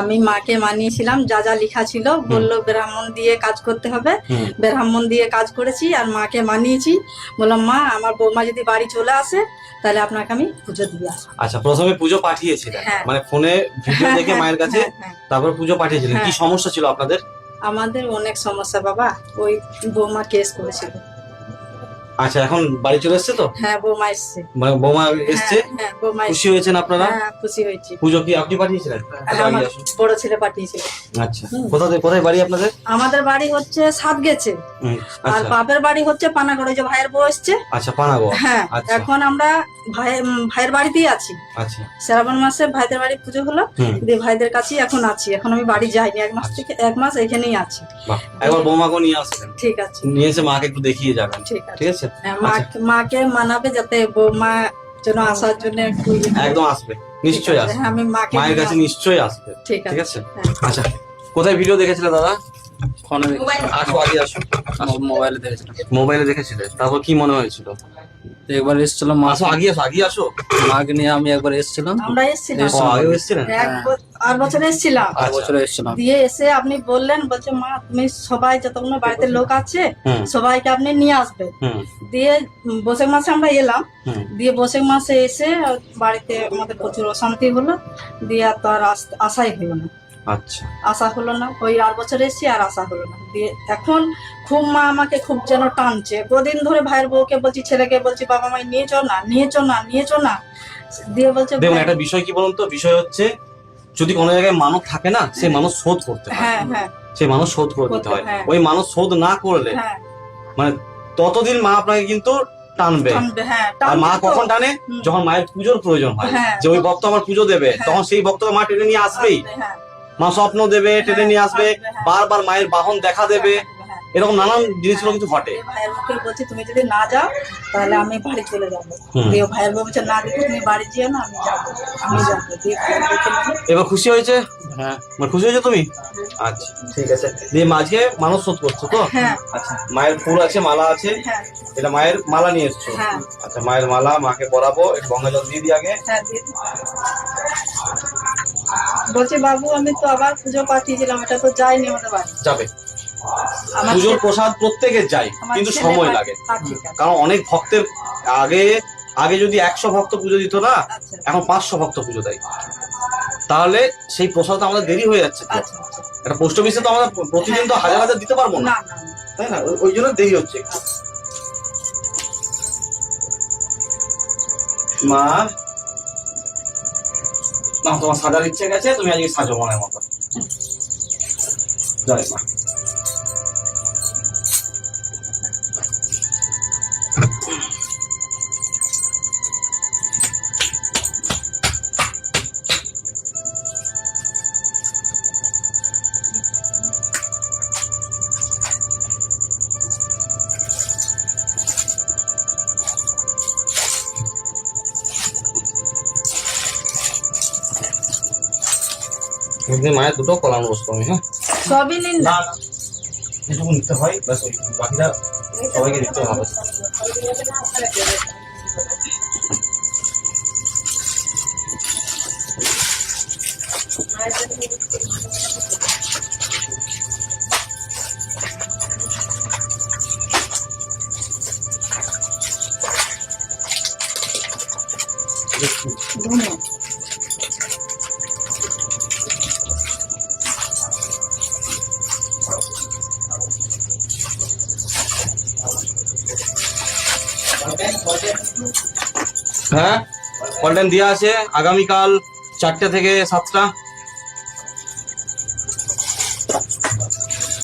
আমি মাকে মানিয়েছিলাম যা যা লেখা ছিল বলল ব্রাহ্মণ দিয়ে কাজ করতে হবে। ব্রাহ্মণ দিয়ে কাজ করেছি আর মাকে মানিয়েছি। বললাম মা আমার বৌমা যদি বাড়ি চলে আসে তাহলে আপনাকে আমি পুজো দিয়ে আসব। আচ্ছা প্রথমে পুজো পাঠিয়েছিলেন হ্যাঁ। মানে ফোনে ভিডিও দেখে মায়ের কাছে হ্যাঁ, হ্যাঁ। তারপর পুজো পাঠিয়েছিলেন। কি হ্যাঁ। সমস্যা ছিল আপনাদের? আমাদের অনেক সমস্যা বাবা। ওই বৌমা কেস করেছিল। আচ্ছা এখন বাড়ি চলে এসছে তো? হ্যাঁ বৌমা এসছে। মানে বৌমা এসছে? হ্যাঁ, হ্যাঁ খুশি হয়েছেন আপনারা? হ্যাঁ খুশি হয়েছি। পুজো কি আপনি পাঠিয়েছিলেন? বাড়ি ছেলে পাঠিয়েছিল। আচ্ছা। কোথা থেকে কোথায় বাড়ি আপনাদের? আমাদের বাড়ি হচ্ছে সাত গেছে। আর আচ্ছা। বাপের বাড়ি হচ্ছে পানাগড়ে যে ভাইয়ের বউ এসছে। আচ্ছা পানাগড়। হ্যাঁ আচ্ছা। এখন আমরা ভাই ভাইয়ের বাড়িতেই আছি। আচ্ছা। শ্রাবণ মাসে ভাইদের বাড়ি পুজো হলো। দিয়ে ভাইদের কাছেই এখন আছি। এখন আমি বাড়ি যাইনি। এক মাস থেকে এক মাস এখানেই আছি। একবার বৌমাকে নিয়ে আসবেন। ঠিক আছে। নিয়ে এসে মাকে একটু দেখিয়ে যাবেন। ঠিক আছে? হ্যাঁ, মাকে মানাবে যাতে বৌমা যেন আসার জন্য একটু ইয়ে একদম আসবে। নিশ্চয়ই আসবে। হ্যাঁ, আমি মাকে মায়ের কাছে নিশ্চয়ই আসবে। ঠিক আছে। হ্যাঁ। আচ্ছা কোথায় ভিডিও দেখেছিলে দাদা? ফোনে আসো আগে আসো মোবাইলে দেখেছিলাম। মোবাইলে দেখেছিলে? তারপর কি মনে হয়েছিল? একবার এসেছিলাম মা আসো আগে আসো আগে আসো। মাকে নিয়ে আমি একবার এসেছিলাম। আমরা এসেছিলাম। ও আগেও এসেছিলেন? বছর এসেছিলাম। আর আচ্ছা। বছরে এসেছিলাম। দিয়ে এসে আপনি বললেন বলছে মা তুমি সবাই যতগুলো বাড়িতে লোক আছে সবাইকে আপনি নিয়ে আসবে দিয়ে বৈশাখ মাসে আমরা এলাম। দিয়ে বৈশাখ মাসে এসে বাড়িতে আমাদের প্রচুর অশান্তি হলো। দিয়ে আর তো আর আশাই হলো না। আচ্ছা। আশা হলো না ওই আর বছর এসেছি আর আশা হলো না। দিয়ে এখন খুব মা আমাকে খুব যেন টানছে। কদিন ধরে ভাইয়ের বউকে বলছি ছেলেকে বলছি বাবা মাই নিয়ে চো না নিয়ে চো না নিয়ে চো না। দিয়ে বলছে দেখুন একটা বিষয় কি বলুন তো? বিষয় হচ্ছে যদি কোনো জায়গায় মানব থাকে না সেই মানুষ শোধ করতে হয় হ্যাঁ হ্যাঁ। সেই মানুষ শোধ করে দিতে হয়। হ্যাঁ। ওই মানুষ শোধ না করলে হ্যাঁ। মানে ততদিন মা আপনাকে কিন্তু টানবে। হ্যাঁ। আর মা কখন টানে? যখন মায়ের পুজোর প্রয়োজন হয়। হ্যাঁ। যে ওই ভক্ত আমার পুজো দেবে হ্যাঁ। তখন সেই ভক্তকে মা টেনে নিয়ে আসবেই। হ্যাঁ। মা স্বপ্ন দেবে টেনে নিয়ে আসবে হ্যাঁ। বারবার মায়ের বাহন দেখা দেবে। হ্যাঁ। এরকম নানান জিনিসগুলো কিন্তু ঘটে। দিয়ে ভাইয়ের মুখে বলছি তুমি যদি না যাও তাহলে আমি বাড়ি চলে যাব। দিয়ে ভাইয়ের বউ বলছে না দেখো তুমি বাড়ি যেও না আমি যাব। আমি যাব। দিয়ে ভাইয়ের বউকে নিয়ে এবার খুশি হয়েছে? হ্যাঁ। মানে খুশি হয়েছে তুমি? আচ্ছা ঠিক আছে। দিয়ে মাঝে মানুষ শোধ করছ তো? হ্যাঁ। আচ্ছা মায়ের ফুল আছে মালা আছে? হ্যাঁ। এটা মায়ের মালা নিয়ে এসছো? হ্যাঁ। আচ্ছা মায়ের মালা মাকে পরাবো গঙ্গা জল দিয়ে দিই আগে। হ্যাঁ দিয়ে দিন। বাবু আমি তো আবার পুজো পাঠিয়েছিলাম এটা তো যায়নি আমাদের বাড়ি। যাবে। পুজোর প্রসাদ প্রত্যেকের যায় কিন্তু সময় লাগে। হ্যাঁ, কারণ অনেক ভক্তের আগে আগে যদি একশো ভক্ত পুজো দিত না আচ্ছা। এখন পাঁচশো ভক্ত পুজো দেয়। তাহলে সেই প্রসাদ আমাদের দেরি হয়ে যাচ্ছে আচ্ছা আচ্ছা। একটা পোস্ট অফিসে তো আমরা প্রতিদিন তো হাজার হাজার দিতে পারব না। তাই না? ওই- ওই জন্য দেরি হচ্ছে। মা না তোমার সাজার ইচ্ছে গেছে তুমি আজকে সাজো মনের মতো। জয় মা। কিন্তু মায়ের দুটো কলাম বসতো আমি হ্যাঁ? সবই নিন। না এটুকু নিতে হয় ব্যাস ওই বাকিটা সবাইকে দিতে হবে। ধন্যবাদ হ্যাঁ কল টাইম দেওয়া আছে। আগামীকাল চারটে থেকে সাতটা।